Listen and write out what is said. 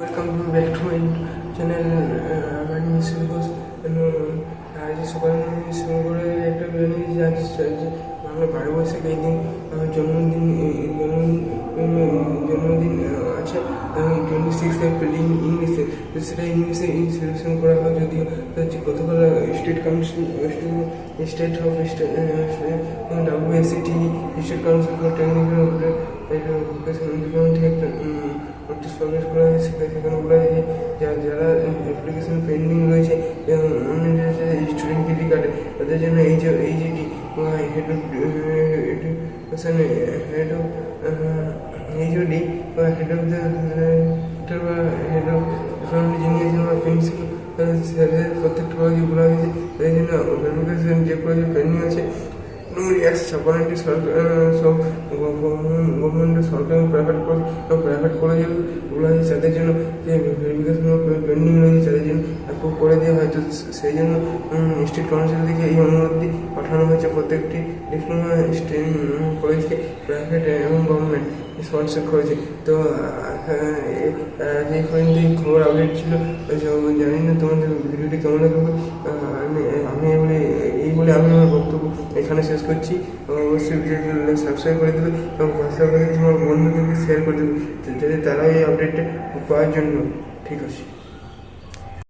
Welcome back to my channel আমার মিসিল ঘোষ আজ সকালে আমি শুরু করে একটা বেরিয়ে দিয়েছি আজ আজ বাংলা বারো বৈশাখ এই দিন, আমার জন্মদিন জন্মদিন আছে টোয়েন্টি সিক্স এপ্রিল ইংলিশে, তো সেটা ইংলিশে সেলিব্রেশন করা হয় যদিও হচ্ছে গতকাল state council state of WACT state council for technical প্রকাশ করা হয়েছে। সেখানে বলা হয়েছে যারা অ্যাপ্লিকেশন পেন্ডিং রয়েছে স্টুডেন্ট ক্রেডিট কার্ডে তাদের জন্য এই যে এই যে head education head of HOD বা হেড অফ দ্য বা হেড অফ যিনি বা প্রিন্সিপাল স্যারের প্রত্যেকটা কলেজে বলা হয়েছে, তাদের জন্য অ্যাপ্লিকেশন যে কলেজে পেন্ডিং আছে একশো ছাপ্পান্নটি সরকার সব গভর্নমেন্ট সরকারি প্রাইভেট কলেজ প্রাইভেট কলেজে বলা হয়েছে তাদের জন্য যে ভেরিফিকেশন পেন্ডিং রয়েছে তাদের জন্য অ্যাপ্রুভ করে দেওয়া হয় তো সেই জন্য স্টেট কাউন্সিল থেকে এই অনুরোধটি পাঠানো হয়েছে প্রত্যেকটি ডিপ্লোমা কলেজকে প্রাইভেট এবং গভর্নমেন্ট স্পন্সর করেছে তো এই পর্যন্ত খবর আপডেট ছিল জানি না তোমাদের ভিডিওটি কেমন লাগবে আহ, আমি আমি এই বলে এই বলে আমি আমার বক্তব্য এখানে শেষ করছি। অবশ্যই ভিডিওটি সাবস্ক্রাইব করে দেবে এবং পাশাপাশি তোমার বন্ধুদেরকে শেয়ার করে দেবে। যাতে তারা এই আপডেটটা পাওয়ার জন্য। ঠিক আছে।